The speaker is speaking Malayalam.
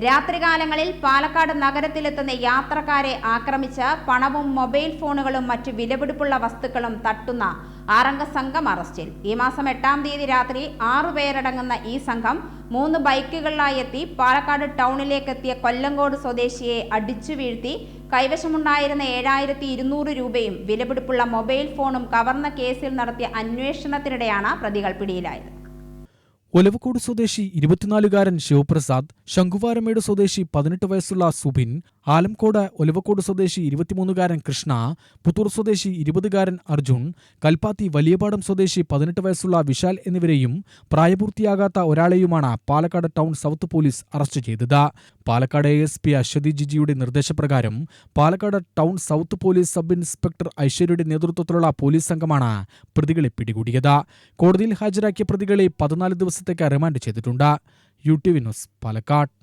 രാത്രികാലങ്ങളിൽ പാലക്കാട് നഗരത്തിലെത്തുന്ന യാത്രക്കാരെ ആക്രമിച്ച് പണവും മൊബൈൽ ഫോണുകളും മറ്റു വിലപിടിപ്പുള്ള വസ്തുക്കളും തട്ടുന്ന ആറംഗ സംഘം അറസ്റ്റിൽ. ഈ മാസം എട്ടാം തീയതി രാത്രി ആറു പേരടങ്ങുന്ന ഈ സംഘം മൂന്ന് ബൈക്കുകളിലായി എത്തി പാലക്കാട് ടൗണിലേക്ക് എത്തിയ കൊല്ലങ്കോട് സ്വദേശിയെ അടിച്ചു വീഴ്ത്തി കൈവശമുണ്ടായിരുന്ന ഏഴായിരത്തി ഇരുന്നൂറ് രൂപയും വിലപിടിപ്പുള്ള മൊബൈൽ ഫോണും കവർന്ന കേസിൽ നടത്തിയ അന്വേഷണത്തിനിടെയാണ് പ്രതികൾ പിടിയിലായത്. ഒലവക്കോട് സ്വദേശി ഇരുപത്തിനാലുകാരൻ ശിവപ്രസാദ് ശംഖുവാരമേട് സ്വദേശി പതിനെട്ട് വയസ്സുള്ള സുബിൻ ആലംകോട് ഒലവക്കോട് സ്വദേശി ഇരുപത്തിമൂന്നുകാരൻ കൃഷ്ണ പുത്തൂർ സ്വദേശി ഇരുപതുകാരൻ അർജുൻ കൽപ്പാത്തി വലിയപാടം സ്വദേശി പതിനെട്ട് വയസ്സുള്ള വിശാൽ എന്നിവരെയും പ്രായപൂർത്തിയാകാത്ത ഒരാളെയുമാണ് Palakkad town south police arrest ചെയ്തത്. Palakkad A S P Aswathi ജിജിയുടെ നിർദ്ദേശപ്രകാരം Palakkad town south police sub inspector ഐശ്വര്യയുടെ നേതൃത്വത്തിലുള്ള പോലീസ് സംഘമാണ് പ്രതികളെ പിടികൂടിയത്. കോടതിയിൽ ഹാജരാക്കിയ പ്രതികളെ പതിനാല് ദിവസത്തേക്ക് റിമാൻഡ് ചെയ്തിട്ടുണ്ട്. U T V news Palakkad.